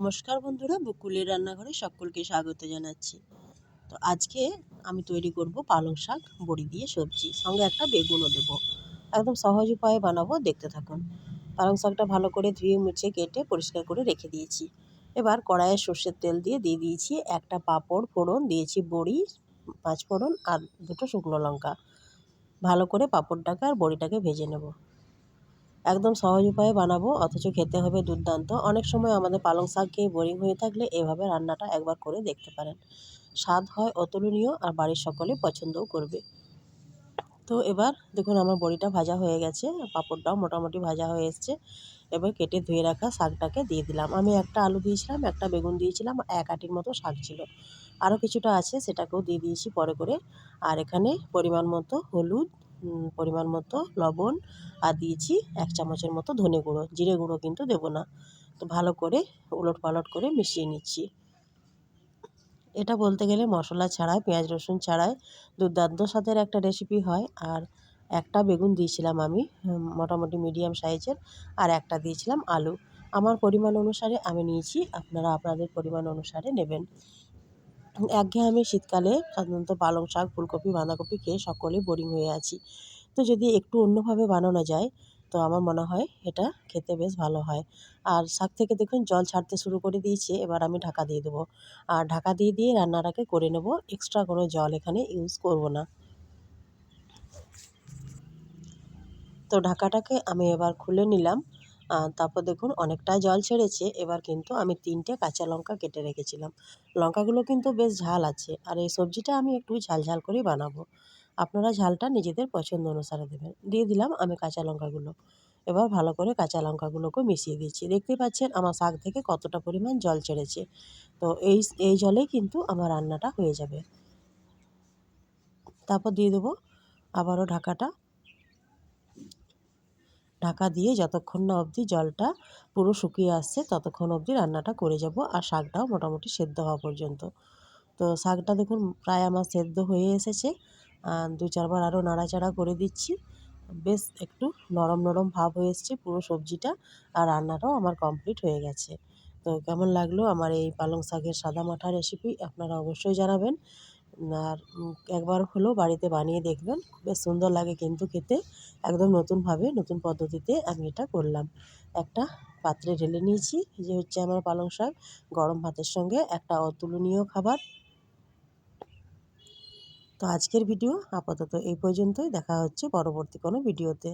নমস্কার বন্ধুরা, বকুলের রান্নাঘরে সকলকে স্বাগত জানাচ্ছি। তো আজকে আমি তৈরি করব পালং শাক, বড়ি দিয়ে সবজি, সঙ্গে একটা বেগুনও দেবো। একদম সহজ উপায়ে বানাবো, দেখতে থাকুন। পালং শাকটা ভালো করে ধুয়ে, মুছে, কেটে, পরিষ্কার করে রেখে দিয়েছি। এবার কড়াইয়ে সর্ষের তেল দিয়ে দিয়ে দিয়েছি একটা পাঁপড়, ফোড়ন, দিয়েছি বড়ি পাঁচ ফোড়ন আর দুটো শুকনো লঙ্কা। ভালো করে পাঁপড়টাকে আর বড়িটাকে ভেজে নেব। একদম সহজ উপায়ে বানাবো, অথচ খেতে হবে দুর্দান্ত। অনেক সময় আমাদের পালং শাক খেয়ে বোরিং হয়ে থাকলে এভাবে রান্নাটা একবার করে দেখতে পারেন। স্বাদ হয় অতুলনীয় আর বাড়ির সকলে পছন্দও করবে। তো এবার দেখুন আমার বড়িটা ভাজা হয়ে গেছে, পাঁপড়টাও মোটামুটি ভাজা হয়ে এসছে। এবার কেটে ধুয়ে রাখা শাকটাকে দিয়ে দিলাম। আমি একটা আলু দিয়েছিলাম, একটা বেগুন দিয়েছিলাম, এক আটির মতো শাক ছিল। আরও কিছুটা আছে সেটাকেও দিয়ে দিয়েছি পরে করে। আর এখানে পরিমাণ মতো হলুদ পরিমাণ মতো লবণ আর দিয়েছি এক চামচের মতো ধনে গুঁড়ো। জিরে গুঁড়ো কিন্তু দেবো না। তো ভালো করে উলট পালট করে মিশিয়ে নিচ্ছি। এটা বলতে গেলে মশলা ছাড়াই, পেঁয়াজ, রসুন ছাড়াই দুর্দান্ত স্বাদের একটা রেসিপি হয়। আর একটা বেগুন দিয়েছিলাম আমি মোটামুটি মিডিয়াম সাইজের, আর একটা দিয়েছিলাম আলু। আমার পরিমাণ অনুসারে আমি নিয়েছি, আপনারা আপনাদের পরিমাণ অনুসারে নেবেন। একঘেয়েমি শীতকালে সাধারণত পালং শাক, ফুলকপি, বাঁধাকপি খেয়ে সকলেই বোরিং হয়ে আছি। তো যদি একটু অন্যভাবে বানানো যায়, তো আমার মনে হয় এটা খেতে বেশ ভালো হয়। আর শাক থেকে দেখুন, জল ছাড়তে শুরু করে দিয়েছে, এবার আমি ঢাকা দিয়ে দেবো। আর ঢাকা দিয়ে দিয়ে রান্নাটাকে করে নেব এক্সট্রা কোনো জল এখানে ইউজ করব না। তো ঢাকাটাকে আমি এবার খুলে নিলাম। তারপর দেখুন অনেকটাই জল ছেড়েছে, এবার কিন্তু আমি তিনটে কাঁচা লঙ্কা কেটে রেখেছিলাম। লঙ্কাগুলো কিন্তু বেশ ঝাল আছে, আর এই সবজিটা আমি একটু ঝাল ঝাল করেই বানাবো। আপনারা ঝালটা নিজেদের পছন্দ অনুসারে দেবেন। দিয়ে দিলাম আমি কাঁচা লঙ্কাগুলো। এবার ভালো করে কাঁচা লঙ্কাগুলোকে মিশিয়ে দিচ্ছি। দেখতেই পাচ্ছেন আমার শাক থেকে কতটা পরিমাণ জল ছেড়েছে। তো এই এই জলেই কিন্তু আমার রান্নাটা হয়ে যাবে। তারপর দিয়ে দেবো আবারও ঢাকাটা। ঢাকা দিয়ে যতক্ষণ না অবধি জলটা পুরো শুকিয়ে আসছে, ততক্ষণ অবধি রান্নাটা করে যাব আর শাকটাও মোটামুটি সেদ্ধ হওয়া পর্যন্ত। তো শাকটা দেখুন প্রায় আমার সেদ্ধ হয়ে এসেছে। দু চারবার আরও নাড়াচাড়া করে দিচ্ছি। বেশ একটু নরম নরম ভাব হয়ে এসছে পুরো সবজিটা আর রান্নাটাও আমার কমপ্লিট হয়ে গেছে। তো কেমন লাগল আমার এই পালং শাকের সাদা মাঠা রেসিপি আপনারা অবশ্যই জানাবেন। আর একবার হলেও বাড়িতে বানিয়ে দেখবেন। বেশ সুন্দর লাগে কিন্তু খেতে। একদম নতুনভাবে, নতুন পদ্ধতিতে আমি এটা করলাম। একটা পাত্রে ঢেলে নিয়েছি, যে হচ্ছে আমার পালং শাক, গরম ভাতের সঙ্গে একটা অতুলনীয় খাবার। তো আজকের ভিডিও আপাতত এই পর্যন্তই। দেখা হচ্ছে পরবর্তী কোনো ভিডিওতে।